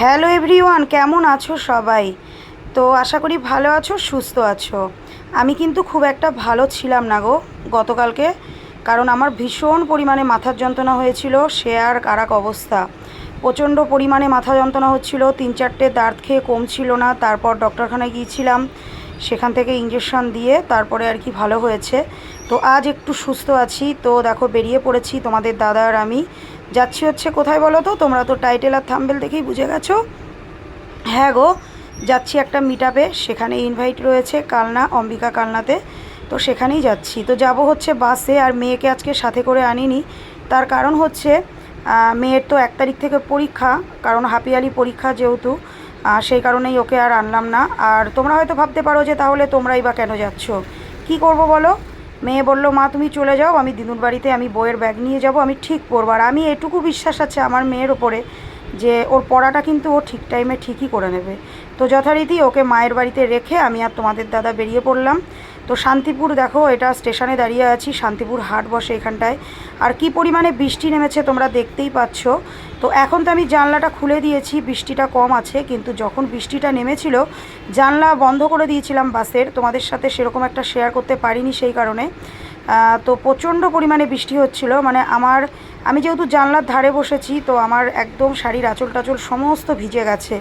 Hello everyone, কেমন আছো সবাই? তো আশা করি ভালো আছো, সুস্থ আছো। আমি কিন্তু খুব একটা ভালো ছিলাম না গো গতকালকে, কারণ আমার ভীষণ পরিমাণে মাথার যন্ত্রণা হয়েছিল, সে আর কারাক অবস্থা। প্রচণ্ড পরিমাণে মাথা যন্ত্রণা হচ্ছিল, তিন চারটে দাঁত খেয়ে কমছিল না, তারপর ডক্টরখানায় গিয়েছিলাম, সেখান থেকে ইঞ্জেকশন দিয়ে তারপরে আর কি ভালো হয়েছে। তো আজ একটু সুস্থ আছি, তো দেখো বেরিয়ে পড়েছি তোমাদের দাদা আর আমি যাচ্ছি হচ্ছে কোথায় বলো তো? তোমরা তো টাইটেল আর থাম্বেল দেখেই বুঝে গেছো। হ্যাঁ গো, যাচ্ছি একটা মিট সেখানে ইনভাইট রয়েছে কালনা, অম্বিকা কালনাতে। তো সেখানেই যাচ্ছি। তো যাব হচ্ছে বাসে আর মেয়েকে আজকে সাথে করে আনিনি। তার কারণ হচ্ছে মেয়ের তো এক তারিখ থেকে পরীক্ষা, কারণ হাপিয়ালি পরীক্ষা যেহেতু সেই কারণেই ওকে আর আনলাম না। আর তোমরা হয়তো ভাবতে পারো যে তাহলে তোমরাই বা কেন যাচ্ছ? কি করব বলো? মেয়ে বলল, মা, তুমি চলে যাও, আমি দিদুর বাড়িতে, আমি বইয়ের ব্যাগ নিয়ে যাব, আমি ঠিক পড়ব আর আমি এটুকু বিশ্বাস আছে আমার মেয়ের ওপরে যে ওর পড়াটা কিন্তু ও ঠিক টাইমে ঠিকই করে নেবে। তো যথারীতি ওকে মায়ের বাড়িতে রেখে আমি আর তোমাদের দাদা বেরিয়ে পড়লাম। তো শান্তিপুর দেখো, এটা স্টেশনে দাঁড়িয়ে আছি, শান্তিপুর হাট বসে এখানটায়। আর কি পরিমাণে বৃষ্টি নেমেছে তোমরা দেখতেই পাচ্ছ। তো এখন তো আমি জানলাটা খুলে দিয়েছি, বৃষ্টিটা কম আছে, কিন্তু যখন বৃষ্টিটা নেমেছিল, জানলা বন্ধ করে দিয়েছিলাম বাসের। তোমাদের সাথে সেরকম একটা শেয়ার করতে পারিনি সেই কারণে। তো প্রচণ্ড পরিমাণে বৃষ্টি হচ্ছিল। মানে আমার, আমি যেহেতু জানলার ধারে বসেছি, তো আমার একদম শাড়ির আঁচল টাচল সমস্ত ভিজে গেছে।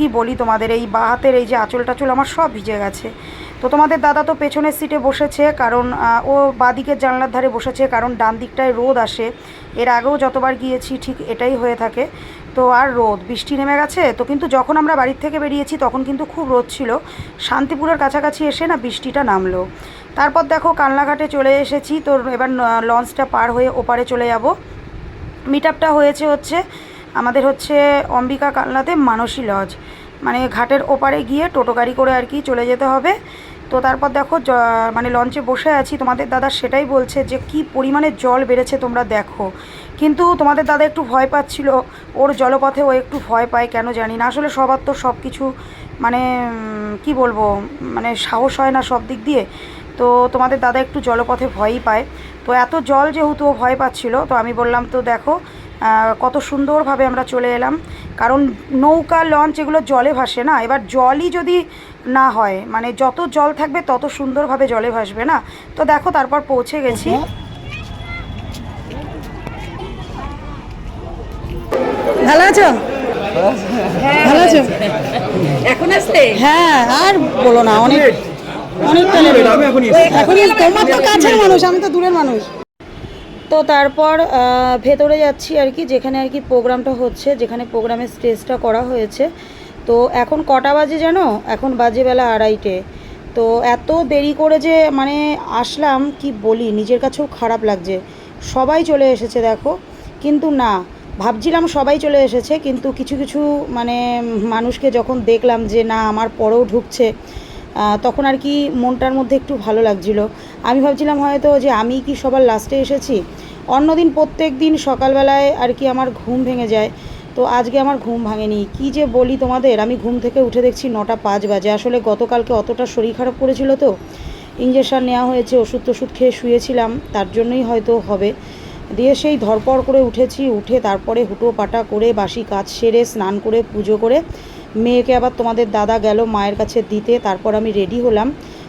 কি বলি তোমাদের? এই বা হাতের এই যে আঁচল টাচল আমার সব ভিজে গেছে। তো তোমাদের দাদা তো পেছনের সিটে বসেছে, কারণ ও বাদিকের জানলার ধারে বসেছে, কারণ ডান দিকটায় রোদ আসে। এর আগেও যতবার গিয়েছি, ঠিক এটাই হয়ে থাকে। তো আর রোদ, বৃষ্টি নেমে গেছে? তো কিন্তু যখন আমরা বাড়ির থেকে বেরিয়েছি, তখন কিন্তু খুব রোদ ছিল। শান্তিপুরের কাছাকাছি এসে না বৃষ্টিটা নামলো। তারপর দেখো কালনাঘাটে চলে এসেছি, তো এবার লঞ্চটা পার হয়ে ওপারে চলে যাব। মিট হয়েছে হচ্ছে আমাদের হচ্ছে অম্বিকা কালনাতে মানসী লজ। মানে ঘাটের ওপারে গিয়ে টোটো গাড়ি করে আর কি চলে যেতে হবে। তো তারপর দেখো মানে লঞ্চে বসে আছি। তোমাদের দাদা সেটাই বলছে যে, কি পরিমাণে জল বেড়েছে তোমরা দেখো। কিন্তু তোমাদের দাদা একটু ভয় পাচ্ছিল। ওর জলপথে ও একটু ভয় পায়, কেন জানি না। আসলে সবার তো সব কিছু মানে কি বলব মানে সাহস হয় না সব দিক দিয়ে। তো তোমাদের দাদা একটু জলপথে ভয়ই পায়। তো এত জল যেহেতু ও ভয় পাচ্ছিল, তো আমি বললাম, তো দেখো কত সুন্দরভাবে আমরা চলে এলাম। কারণ নৌকা লঞ্চ এগুলো জলে ভাসে না। এবার জলই যদি না হয় মানে যত জল থাকবে তত সুন্দরভাবে জলে ভাসবে না। তো দেখো তারপর পৌঁছে গেছি। ভালো আছো? ভালো আছো? এখন আসতে হ্যাঁ আর বলো না অনেক অনেকটা এখন তোমার তো কাছের মানুষ আমি তো দূরের মানুষ। তো তারপর ভেতরে যাচ্ছি আর কি, যেখানে আর কি প্রোগ্রামটা হচ্ছে, যেখানে প্রোগ্রামের স্টেজটা করা হয়েছে। তো এখন কটা বাজে জানো? এখন বাজে বেলা আড়াইটে। তো এত দেরি করে যে মানে আসলাম, কি বলি, নিজের কাছেও খারাপ লাগছে। সবাই চলে এসেছে, দেখো। কিন্তু না, ভাবছিলাম সবাই চলে এসেছে, কিন্তু কিছু কিছু মানে মানুষকে যখন দেখলাম যে, না, আমার পরেও ঢুকছে তখন আর কি মনটার মধ্যে একটু ভালো লাগছিল। আমি ভাবছিলাম হয়তো যে আমি কি সবার লাস্টে এসেছি? অন্যদিন প্রত্যেক দিন সকালবেলায় আর কি আমার ঘুম ভেঙে যায়। তো আজকে আমার ঘুম ভাঙেনি। কি যে বলি তোমাদের? আমি ঘুম থেকে উঠে দেখছি নটা পাঁচ বাজে। আসলে গতকালকে অতটা শরীর খারাপ করেছিল তো। ইঞ্জেকশন নেওয়া হয়েছে, ওষুধ টষুধ খেয়ে শুয়েছিলাম। তার জন্যই হয়তো হবে। দিয়ে সেই ধরপড় করে উঠেছি। উঠে তারপরে হুটো পাটা করে বাসি কাজ সেরে স্নান করে পুজো করে মেয়েকে আবার তোমাদের দাদা গেল মায়ের কাছে দিতে, তারপর আমি রেডি হলাম।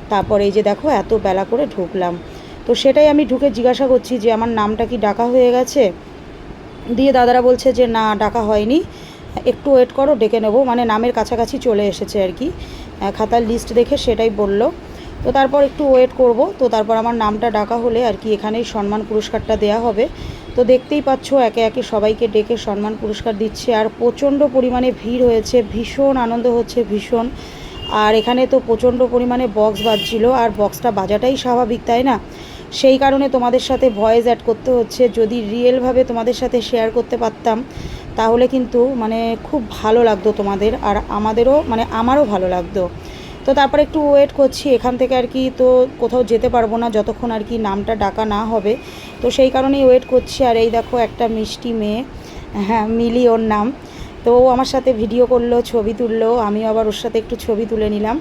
তারপর এই যে দেখো, এত বেলা করে ঢুকলাম। তো সেটাই আমি ঢুকে জিজ্ঞাসা করছি যে আমার নামটা কি ডাকা হয়ে গেছে? দিয়ে দাদারা বলছে যে না, ডাকা হয়নি। একটু ওয়েট করো, ডেকে নেব। মানে নামের কাছাকাছি চলে এসেছে আর কি। খাতার লিস্ট দেখে সেটাই বলল। তো তারপর একটু ওয়েট করব। তো তারপর আমার নামটা ডাকা হলে আর কি এখানেই সম্মান পুরস্কারটা দেয়া হবে। তো দেখতেই পাচ্ছ একে একে সবাইকে ডেকে সম্মান পুরস্কার দিচ্ছে আর প্রচণ্ড পরিমাণে ভিড় হয়েছে, ভীষণ আনন্দ হচ্ছে, ভীষণ। আর এখানে তো প্রচণ্ড পরিমাণে বক্স বাজছিল আর বক্সটা বাজাটাই স্বাভাবিক, তাই না? সেই কারণে তোমাদের সাথে ভয়েস অ্যাড করতে হচ্ছে। যদি রিয়েলভাবে তোমাদের সাথে শেয়ার করতে পারতাম, তাহলে কিন্তু মানে খুব ভালো লাগতো তোমাদের। আর আমাদেরও মানে আমারও ভালো লাগতো। তো তারপর একটু ওয়েট করছি, এখান থেকে আর কি তো কোথাও যেতে পারব না, যতক্ষণ আর কি নামটা ডাকা না হবে। তো সেই কারণেই ওয়েট করছি, আর এই দেখো একটা মিষ্টি মেয়ে হ্যাঁ মিলি ওর নাম। তো ও আমার সাথে ভিডিও করল, ছবি তুললো, আমিও আবার ওর সাথে একটু ছবি তুলে নিলাম।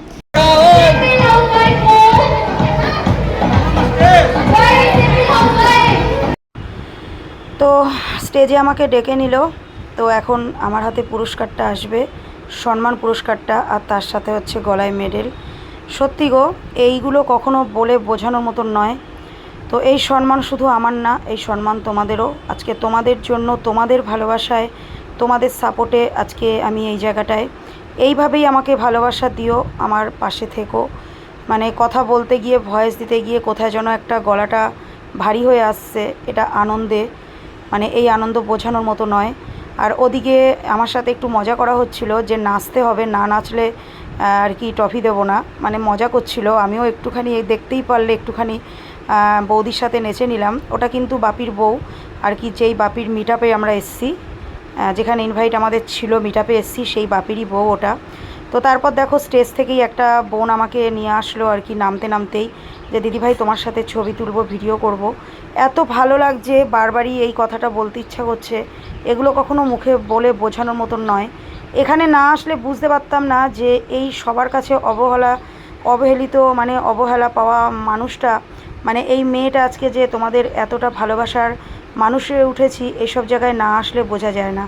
তো স্টেজে আমাকে ডেকে নিল, তো এখন আমার হাতে পুরস্কারটা আসবে। সম্মান পুরস্কারটা আর তার সাথে হচ্ছে গলায় মেডেল। সত্যি গো, এইগুলো কখনো বলে বোঝানোর মতন নয়। তো এই সম্মান শুধু আমার না, এই সম্মান তোমাদেরও। আজকে তোমাদের জন্য, তোমাদের ভালোবাসায়, তোমাদের সাপোর্টে আজকে আমি এই জায়গাটায়। এইভাবেই আমাকে ভালোবাসা দিও আমার পাশে থেকো। মানে কথা বলতে গিয়ে, ভয়েস দিতে গিয়ে কোথায় যেন একটা গলাটা ভারী হয়ে আসছে, এটা আনন্দে। মানে এই আনন্দ বোঝানোর মতো নয়। আর ওদিকে আমার সাথে একটু মজা করা হচ্ছিল যে নাচতে হবে, না নাচলে আর কি ট্রফি দেবো না। মানে মজা করছিল, আমিও একটুখানি দেখতেই পারলে একটুখানি বৌদির সাথে নেচে নিলাম। ওটা কিন্তু বাপির বউ, আর কি যেই বাপির মিট আমরা এসছি যেখানে ইনভাইট আমাদের ছিল মিট আপে এসছি, সেই বাপিরই বউ ওটা। তো তারপর দেখো স্টেজ থেকেই একটা বোন আমাকে নিয়ে আসলো আর কি, নামতে নামতেই। যে দিদিভাই তোমার সাথে ছবি তুলবো, ভিডিও করব। এত ভালো লাগছে, বারবারই এই কথাটা বলতে ইচ্ছা করছে। এগুলো কখনো মুখে বলে বোঝানোর মতন নয়। এখানে না আসলে বুঝতে পারতাম না যে এই সবার কাছে অবহেলা, অবহেলিত মানে অবহেলা পাওয়া মানুষটা মানে এই মেয়েটা আজকে যে তোমাদের এতটা ভালোবাসার মানুষ উঠেছি এইসব জায়গায় না আসলে বোঝা যায় না।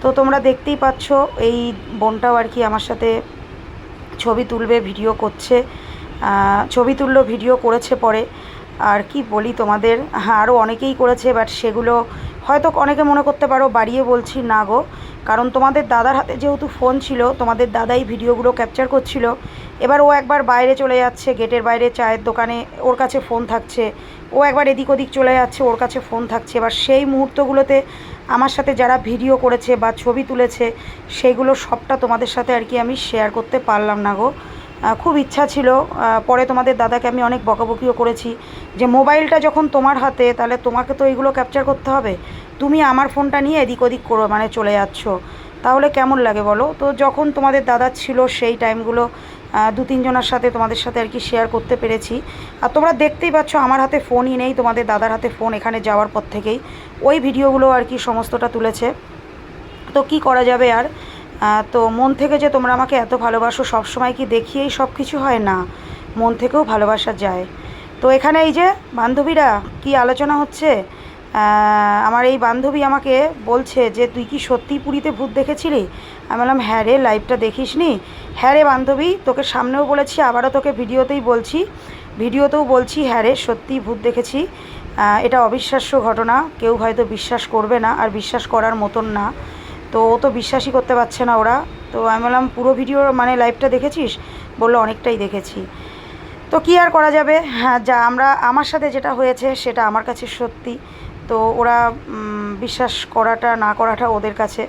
তো তোমরা দেখতেই পাচ্ছ, এই বোনটাও আর কি আমার সাথে ছবি তুলবে, ভিডিও করছে। ছবি তুললো, ভিডিও করেছে পরে। আর কি বলি তোমাদের? হ্যাঁ আরও অনেকেই করেছে বাট সেগুলো হয়তো অনেকে মনে করতে পারো, বাড়িয়ে বলছি না গো। কারণ তোমাদের দাদার হাতে যেহেতু ফোন ছিল, তোমাদের দাদাই ভিডিওগুলো ক্যাপচার করছিল, এবার ও একবার বাইরে চলে যাচ্ছে, গেটের বাইরে চায়ের দোকানে ওর কাছে ফোন থাকছে, ও একবার এদিক ওদিক চলে যাচ্ছে, ওর কাছে ফোন থাকছে। এবার সেই মুহূর্তগুলোতে আমার সাথে যারা ভিডিও করেছে বা ছবি তুলেছে সেইগুলো সবটা তোমাদের সাথে আর কি আমি শেয়ার করতে পারলাম না গো। খুব ইচ্ছা ছিল। পরে তোমাদের দাদাকে আমি অনেক বকাবকিও করেছি যে মোবাইলটা যখন তোমার হাতে, তাহলে তোমাকে তো এইগুলো ক্যাপচার করতে হবে। তুমি আমার ফোনটা নিয়ে এদিক ওদিক করো মানে চলে যাচ্ছ। তাহলে কেমন লাগে বলো? তো যখন তোমাদের দাদা ছিল সেই টাইমগুলো দু তিনজনের সাথে তোমাদের সাথে আর কি শেয়ার করতে পেরেছি। আর তোমরা দেখতেই পাচ্ছ আমার হাতে ফোনই নেই, তোমাদের দাদার হাতে ফোন এখানে যাওয়ার পর থেকেই। ওই ভিডিওগুলো আর কি সমস্তটা তুলেছে। তো কি করা যাবে আর? তো মন থেকে যে তোমরা আমাকে এত ভালোবাসো, সবসময় কি দেখিয়েই সব কিছু হয়? না, মন থেকেও ভালোবাসা যায়। তো এখানে এই যে বান্ধবীরা, কি আলোচনা হচ্ছে? আমার এই বান্ধবী আমাকে বলছে যে, তুই কি সত্যি পুরীতে ভূত দেখেছিলি? আমি বললাম হ্যাঁ রে, লাইভটা দেখিসনি। হ্যাঁ রে বান্ধবী, তোকে সামনেও বলেছি, আবারও তোকে ভিডিওতেই বলছি। ভিডিওতেও বলছি হ্যাঁ রে, সত্যিই ভূত দেখেছি। এটা অবিশ্বাস্য ঘটনা, কেউ হয়তো বিশ্বাস করবে না, আর বিশ্বাস করার মতন না। তো ও তো বিশ্বাসই করতে পারছে না ওরা। তো আমি বললাম, পুরো ভিডিও মানে লাইভটা দেখেছিস? বলল, অনেকটাই দেখেছি। তো কি আর করা যাবে? হ্যাঁ যা, আমরা, আমার সাথে যেটা হয়েছে সেটা আমার কাছে সত্যি। তো ওরা বিশ্বাস করাটা, না করাটা ওদের কাছে।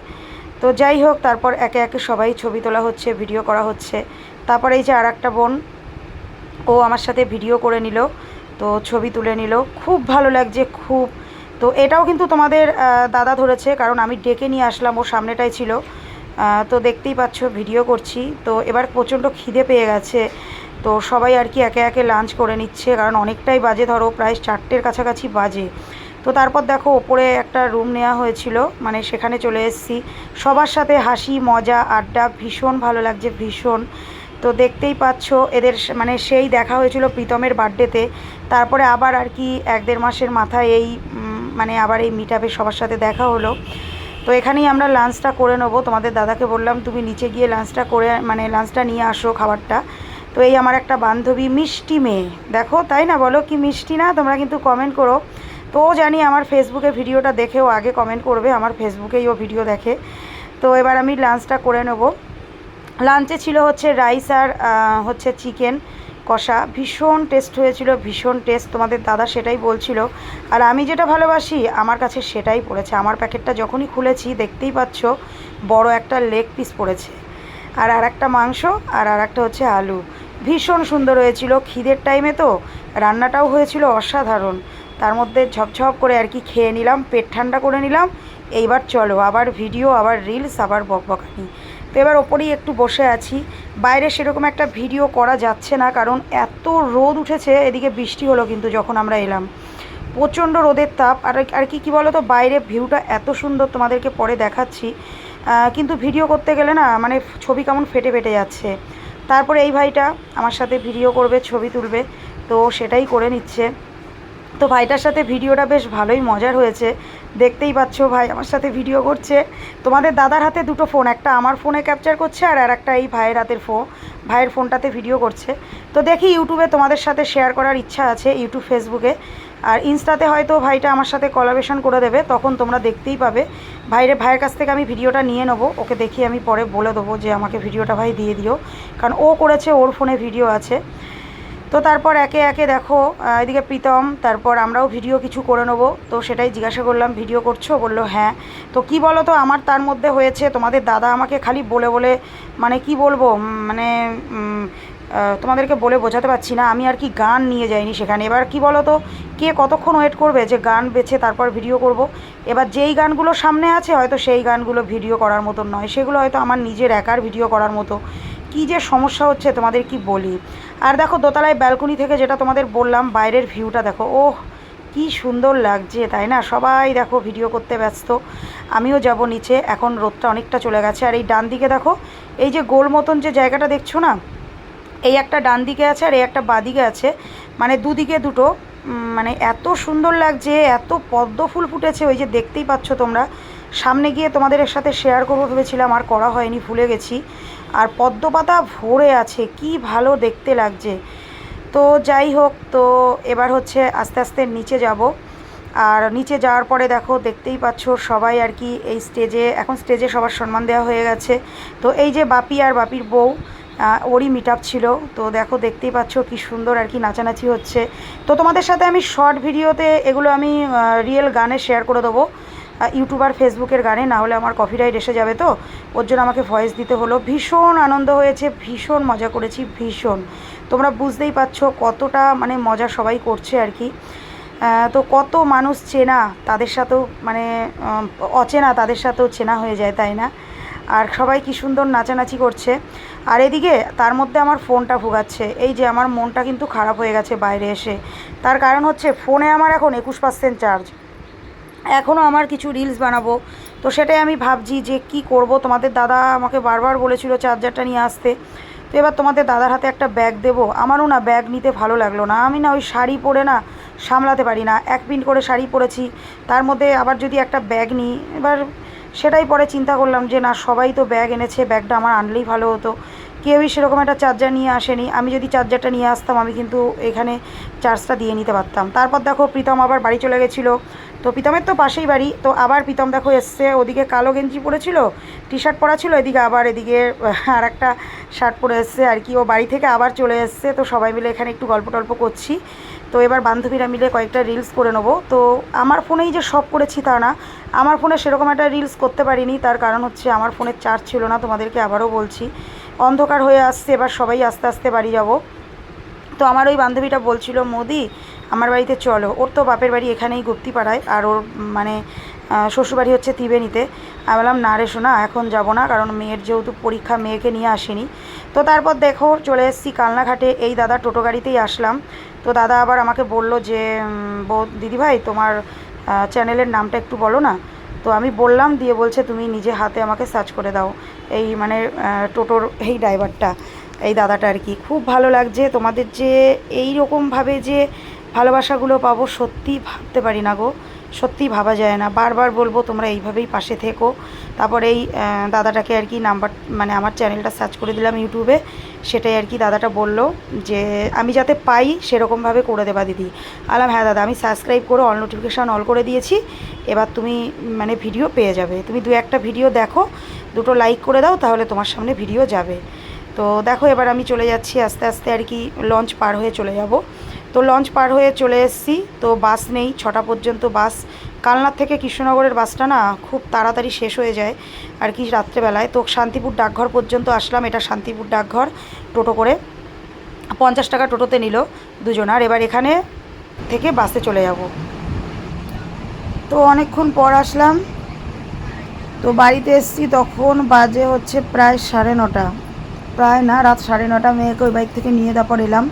তো যাই হোক, তারপর একে একে সবাই ছবি তোলা হচ্ছে ভিডিও করা হচ্ছে। তারপরে এই যে আর একটা বোন, ও আমার সাথে ভিডিও করে নিল। তো ছবি তুলে নিল। খুব ভালো লাগছে, খুব তো এটাও কিন্তু তোমাদের দাদা ধরেছে, কারণ আমি ডেকে নিয়ে আসলাম ও সামনেটাই ছিল। তো দেখতেই পাচ্ছ, ভিডিও করছি। তো এবার প্রচণ্ড খিদে পেয়ে গেছে। তো সবাই আর কি একে একে লাঞ্চ করে নিচ্ছে, কারণ অনেকটাই বাজে, ধরো প্রায় চারটের কাছাকাছি বাজে। তো তারপর দেখো, ওপরে একটা রুম নেওয়া হয়েছিল মানে সেখানে চলে এসেছি। সবার সাথে হাসি, মজা, আড্ডা, ভীষণ ভালো লাগছে, ভীষণ। তো দেখতেই পাচ্ছ, এদের মানে সেই দেখা হয়েছিল প্রীতমের বার্থডেতে তারপরে আবার আর কি এক দেড় মাসের মাথায় এই মানে আবার এই মিট সবার সাথে দেখা হলো। তো এখানেই আমরা লাঞ্চটা করে নেব। তোমাদের দাদাকে বললাম, তুমি নিচে গিয়ে লাঞ্চটা করে মানে লাঞ্চটা নিয়ে আসো খাবারটা। তো এই আমার একটা বান্ধবী মিষ্টি মেয়ে। দেখো, তাই না বলো? কি মিষ্টি না? তোমরা কিন্তু কমেন্ট করো। তো জানি আমার ফেসবুকে ভিডিওটা দেখেও আগে কমেন্ট করবে। আমার ফেসবুকেই ও ভিডিও দেখে। তো এবার আমি লাঞ্চটা করে নেব। লাঞ্চে ছিল হচ্ছে রাইস আর হচ্ছে চিকেন কষা। ভীষণ টেস্ট হয়েছিল, ভীষণ টেস্ট তোমাদের দাদা সেটাই বলছিল। আর আমি যেটা ভালোবাসি, আমার কাছে সেটাই পড়েছে। আমার প্যাকেটটা যখনই খুলেছি, দেখতেই পাচ্ছ, বড় একটা লেগ পিস পড়েছে। আর আর একটা মাংস, আর আর একটা হচ্ছে আলু। ভীষণ সুন্দর হয়েছিল। খিদের টাইমে তো রান্নাটাও হয়েছিল অসাধারণ। তার মধ্যে ঝপঝপ করে আর কি খেয়ে নিলাম, পেট ঠান্ডা করে নিলাম। এইবার চলো, আবার ভিডিও আবার রিলস আবার বকবকানি। তো এবার ওপরেই একটু বসে আছি। বাইরে সেরকম একটা ভিডিও করা যাচ্ছে না, কারণ এত রোদ উঠেছে, এদিকে বৃষ্টি হলো কিন্তু যখন আমরা এলাম। প্রচণ্ড রোদের তাপ, আর আর কি, কী বলো তো বাইরে ভিউটা এত সুন্দর তোমাদেরকে পরে দেখাচ্ছি। কিন্তু ভিডিও করতে গেলে না মানে ছবি কেমন ফেটে ফেটে যাচ্ছে। তারপরে এই ভাইটা আমার সাথে ভিডিও করবে, ছবি তুলবে, তো সেটাই করে নিচ্ছে। তো ভাইটার সাথে ভিডিওটা বেশ ভালোই মজার হয়েছে। দেখতেই পাচ্ছ ভাই আমার সাথে ভিডিও করছে। তোমাদের দাদার হাতে দুটো ফোন, একটা আমার ফোনে ক্যাপচার করছে আর আর একটা এই ভাইয়ের হাতের ফোন ভাইয়ের ফোনটাতে ভিডিও করছে। তো দেখি ইউটিউবে তোমাদের সাথে শেয়ার করার ইচ্ছা আছে ইউটিউব ফেসবুকে আর ইনস্টাতে হয়তো ভাইটা আমার সাথে কলাবেশন করে দেবে, তখন তোমরা দেখতেই পাবে। ভাইরে, ভাইয়ের কাছ থেকে আমি ভিডিওটা নিয়ে নেব, ওকে দেখি আমি পরে বলে দেবো যে আমাকে ভিডিওটা ভাই দিয়ে দিও। কারণ ও করেছে, ওর ফোনে ভিডিও আছে। তো তারপর একে একে দেখো এদিকে প্রীতম, তারপর আমরাও ভিডিও কিছু করে নেব। তো সেটাই জিজ্ঞাসা করলাম, ভিডিও করছ? বলল হ্যাঁ। তো কি বলো তো আমার তার মধ্যে হয়েছে, তোমাদের দাদা আমাকে খালি বলে বলে মানে কি বলব মানে তোমাদেরকে বলে বোঝাতে পারছি না। আমি আর কি গান নিয়ে যাইনি সেখানে। এবার কি বলো তো কে কতক্ষণ ওয়েট করবে যে গান বেছে তারপর ভিডিও করব? এবার যেই গানগুলো সামনে আছে, হয়তো সেই গানগুলো ভিডিও করার মতো নয়। সেগুলো হয়তো আমার নিজের একার ভিডিও করার মতো। কি যে সমস্যা হচ্ছে তোমাদের কি বলি? আর দেখো, দোতলায় ব্যালকনি থেকে যেটা তোমাদের বললাম, বাইরের ভিউটা দেখো, ওহ, কি সুন্দর লাগছে, তাই না? সবাই দেখো ভিডিও করতে ব্যস্ত। আমিও যাব নিচে, এখন রোদটা অনেকটা চলে গেছে। আর এই ডান দিকে দেখো, এই যে গোল মতন যে জায়গাটা দেখছ না, এই একটা ডান দিকে আছে আর এই একটা বাদিকে আছে। মানে দুদিকে দুটো মানে এত সুন্দর লাগছে, এত পদ্ম ফুল ফুটেছে, ওই যে দেখতেই পাচ্ছ তোমরা। সামনে গিয়ে তোমাদের সাথে শেয়ার করব ভেবেছিলাম, আর করা হয়নি, ভুলে গেছি। আর পদ্ম পাতা ভরে আছে, কি ভালো দেখতে লাগছে। তো যাই হোক, তো এবার হচ্ছে আস্তে আস্তে নিচে যাব। আর নিচে যাওয়ার পরে দেখো, দেখতেই পাচ্ছ সবাই আর কি এই স্টেজে এখন স্টেজে সবার সম্মান দেওয়া হয়ে গেছে। তো এই যে বাপি আর বাপির বউ ওরই মিট ছিল। তো দেখো, দেখতেই পাচ্ছ কি সুন্দর আর কি নাচানাচি হচ্ছে। তো তোমাদের সাথে আমি শর্ট ভিডিওতে এগুলো আমি রিয়েল গানে শেয়ার করে দেবো। ইউটিউব আর ফেসবুকের গানে, না হলে আমার কপিরাইট এসে যাবে তো। ওর জন্য আমাকে ভয়েস দিতে হলো। ভীষণ আনন্দ হয়েছে, ভীষণ মজা করেছি, ভীষণ। তোমরা বুঝতেই পারছ কতটা মানে মজা সবাই করছে আর কি। তো কত মানুষ চেনা তাদের সাথেও মানে অচেনা তাদের সাথেও চেনা হয়ে যায়, তাই না? আর সবাই কি সুন্দর নাচানাচি করছে। আর এদিকে তার মধ্যে আমার ফোনটা ভোগাচ্ছে। এই যে আমার মনটা কিন্তু খারাপ হয়ে গেছে বাইরে এসে। তার কারণ হচ্ছে, ফোনে আমার এখন একুশ পার্সেন্ট চার্জ এখনও আমার কিছু রিলস বানাবো। তো সেটাই আমি ভাবছি যে কি করব। তোমাদের দাদা আমাকে বারবার বলেছিল চার্জারটা নিয়ে আসতে। তো এবার তোমাদের দাদার হাতে একটা ব্যাগ দেবো। আমারও না ব্যাগ নিতে ভালো লাগল না। আমি না ওই শাড়ি পরে না সামলাতে পারি না। এক পিন করে শাড়ি পরেছি। তার মধ্যে আবার যদি একটা ব্যাগ নিই, এবার সেটাই পরে চিন্তা করলাম যে না, সবাই তো ব্যাগ এনেছে ব্যাগটা আমার আনলেই ভালো হতো। কেউই সেরকম একটা চার্জার নিয়ে আসেনি। আমি যদি চার্জারটা নিয়ে আসতাম, আমি কিন্তু এখানে চার্জটা দিয়ে নিতে পারতাম। তারপর দেখো প্রীতম আবার বাড়ি চলে গেছিল। তো প্রীতমের তো পাশেই বাড়ি, তো আবার প্রীতম দেখো এসছে, ওদিকে কালো গেঞ্জি পরেছিল টি শার্ট পরা ছিল, এদিকে আবার এদিকে আর একটা শার্ট পরে এসছে, আর কি, ও বাড়ি থেকে আবার চলে এসছে, তো সবাই মিলে এখানে একটু গল্প টল্প করছি। তো এবার বান্ধবীরা মিলে কয়েকটা রিলস করে নেব। তো আমার ফোনেই যে সব করেছি তা না, আমার ফোনে সেরকম একটা রিলস করতে পারিনি, তার কারণ হচ্ছে আমার ফোনের চার্জ ছিল না, তোমাদেরকে আবারও বলছি। অন্ধকার হয়ে আসছে, এবার সবাই আস্তে আস্তে বাড়ি যাব। তো আমার ওই বান্ধবীটা বলছিল, মোদি আমার বাড়িতে চলো। ওর তো বাপের বাড়ি এখানেই গুপ্তিপাড়ায় আর ওর মানে শ্বশুরবাড়ি হচ্ছে ত্রিবেণীতে আমি বললাম, না রে শোনা এখন যাব না, কারণ মেয়ের যেহেতু পরীক্ষা, মেয়েকে নিয়ে আসেনি। তো তারপর দেখো, চলে এসেছি কালনাঘাটে। এই দাদা টোটো গাড়িতেই আসলাম। তো দাদা আবার আমাকে বলল যে দিদিভাই, তোমার চ্যানেলের নামটা একটু বলো না? তো আমি বললাম, দিয়ে বলছে, তুমি নিজে হাতে আমাকে সার্চ করে দাও। এই মানে টোটোর এই ড্রাইভারটা, এই দাদাটা আর কি। খুব ভালো লাগছে। তোমাদের যে এই রকমভাবে যে ভালোবাসাগুলো পাবো সত্যি ভাবতে পারি না গো। সত্যি ভাবা যায় না। বারবার বলব, তোমরা এইভাবেই পাশে থেকো। তারপর এই দাদাটাকে আর কি নাম্বার মানে আমার চ্যানেলটা সার্চ করে দিলাম ইউটিউবে। সেটাই আর কি দাদাটা বলল যে, আমি যাতে পাই, সেরকমভাবে করে দেবা দিদি। আলাম হ্যাঁ দাদা, আমি সাবস্ক্রাইব করে অল নোটিফিকেশান অল করে দিয়েছি। এবার তুমি মানে ভিডিও পেয়ে যাবে। তুমি দু একটা ভিডিও দেখো, দুটো লাইক করে দাও, তাহলে তোমার সামনে ভিডিও যাবে। তো দেখো, এবার আমি চলে যাচ্ছি, আস্তে আস্তে আর কি লঞ্চ পার হয়ে চলে যাব। তো লঞ্চ পার হয়ে চলে এসেছি। তো বাস নেই, ছটা পর্যন্ত বাস। কালনার থেকে কৃষ্ণনগরের বাসটা না খুব তাড়াতাড়ি শেষ হয়ে যায়, আর কি রাত্রেবেলায়। তো শান্তিপুর ডাকঘর পর্যন্ত আসলাম, এটা শান্তিপুর ডাকঘর, টোটো করে। পঞ্চাশ টাকা টোটোতে নিল দুজন, আর এবার এখানে থেকে বাসে চলে যাব। তো অনেকক্ষণ পর আসলাম। তো বাড়িতে এসেছি, তখন বাজে হচ্ছে প্রায় সাড়ে নটা। প্রায় না, রাত সাড়ে নটা, মেয়েকে ওই বাইক থেকে নিয়ে তারপর এলাম।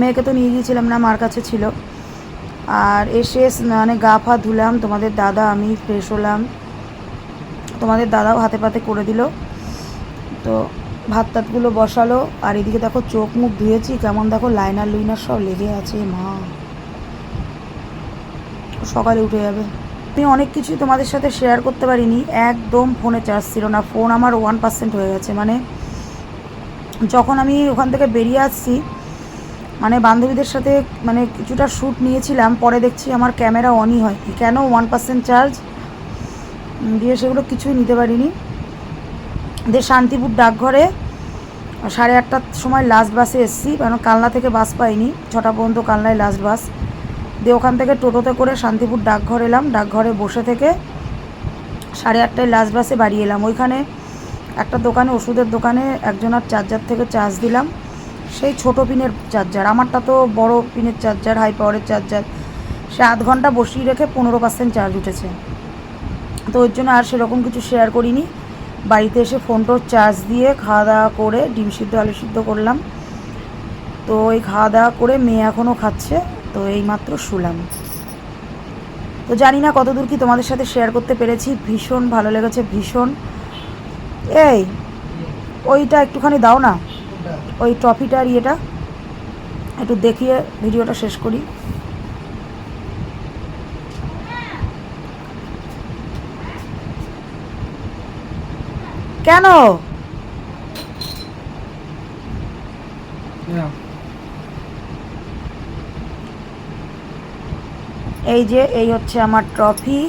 মেয়েকে তো নিয়ে গিয়েছিলাম না, মার কাছে ছিল। আর এসে মানে গা ফা ধুলাম, তোমাদের দাদা, আমি ফ্রেশ হলাম। তোমাদের দাদাও হাতে পাতে করে দিল। তো ভাত টাতগুলো বসালো, আর এদিকে দেখো চোখ মুখ ধুয়েছি, কেমন দেখো লাইনার লুইনার সব লেগে আছে, মা। সকালে উঠে যাবে। আমি অনেক কিছুই তোমাদের সাথে শেয়ার করতে পারিনি, একদম ফোনে চার্জ ছিল না ফোন আমার ওয়ান পার্সেন্ট হয়ে গেছে। মানে যখন আমি ওখান থেকে বেরিয়ে আসছি মানে বান্ধবীদের সাথে মানে কিছুটা শ্যুট নিয়েছিলাম, পরে দেখছি আমার ক্যামেরা অনই হয়। কেন ওয়ান পার্সেন্ট চার্জ দিয়ে সেগুলো কিছুই নিতে পারিনি। দিয়ে শান্তিপুর ডাকঘরে সাড়ে আটটার সময় লাস্ট বাসে এসেছি কারণ কালনা থেকে বাস পাইনি। ছটা পর্যন্ত কালনায় লাস্ট বাস দিয়ে ওখান থেকে টোটোতে করে শান্তিপুর ডাকঘর এলাম। ডাকঘরে বসে থেকে সাড়ে আটটায় লাস্ট বাসে বাড়ি এলাম। ওইখানে একটা দোকানে, ওষুধের দোকানে একজনের চার্জার থেকে চার্জ দিলাম। সেই ছোট পিনের চার্জার। আমারটা তো বড় পিনের চার্জার হাই পাওয়ারের চার্জার। সে আধ ঘণ্টা বসিয়ে রেখে পনেরো পার্সেন্ট চার্জ উঠেছে। তো ওর জন্য আর সেরকম কিছু শেয়ার করিনি। বাড়িতে এসে ফোনটোর চার্জ দিয়ে খাওয়া দাওয়া করে ডিম সিদ্ধ, আলু সিদ্ধ করলাম। তো এই খাওয়া দাওয়া করে মেয়ে এখনও খাচ্ছে। তো এইমাত্র শুলাম। তো জানি না কতদূর কি তোমাদের সাথে শেয়ার করতে পেরেছি। ভীষণ ভালো লেগেছে, ভীষণ। এই, ওইটা একটুখানি দাও না। ওই ট্রফিটার ইয়েটা একটু দেখিয়ে ভিডিওটা শেষ করি। কেন? এই যে এই হচ্ছে আমার ট্রফি।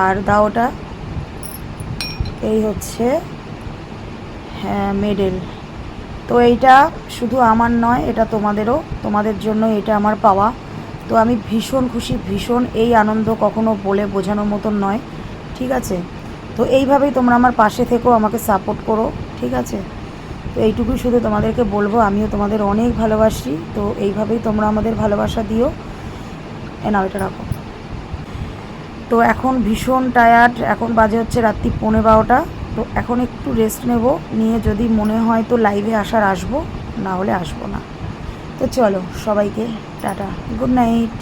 আর দাওটা এই হচ্ছে হ্যাঁ মেডেল। তো এইটা শুধু আমার নয়, এটা তোমাদেরও, তোমাদের জন্য এটা আমার পাওয়া। তো আমি ভীষণ খুশি, ভীষণ এই আনন্দ কখনো বলে বোঝানোর মতন নয়, ঠিক আছে? তো এইভাবেই তোমরা আমার পাশে থেকেও আমাকে সাপোর্ট করো, ঠিক আছে? তো এইটুকুই শুধু তোমাদেরকে বলব, আমিও তোমাদের অনেক ভালোবাসি, তো এইভাবেই তোমরা আমাদের ভালোবাসা দিও। নাও, এটা রাখো। তো এখন ভীষণ টায়ার্ড এখন বাজে হচ্ছে রাত্রি পৌনে বারোটা। তো এখন একটু রেস্ট নেব। নিয়ে যদি মনে হয় তো লাইভে আসার আসব, না হলে আসব না। তো চলো, সবাইকে টাটা গুড নাইট